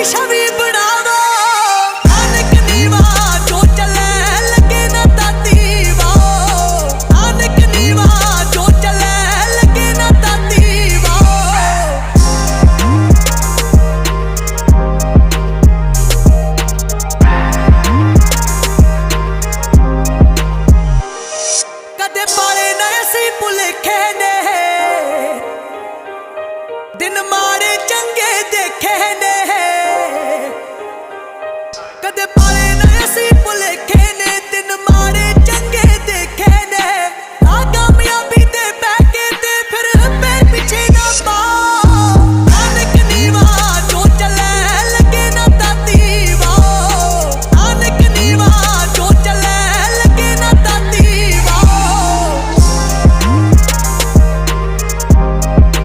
ਦੀ ਛਵੀ ਬਣਾਵਾ। ਅਨਕ ਨੀਵਾ ਜੋ ਚੱਲੇ ਲੱਗੇ ਨਾ ਤਾਤੀ ਵਾ ਅਨਕ ਨੀਵਾ ਜੋ ਚੱਲੇ ਲੱਗੇ ਨਾ ਤਾਤੀ ਵਾ ਕਦੇ ਪਾਲੇ ਨਾ ਅਸੀਂ ਭੁਲੇਖੇ ਨੇ। ਦਿਨ ਮਾਰੇ ਚੰਗੇ ਕਦੇ ਪਾਲੇ ਨਾ ਅਸੀਂ ਭੁਲੇਖੇ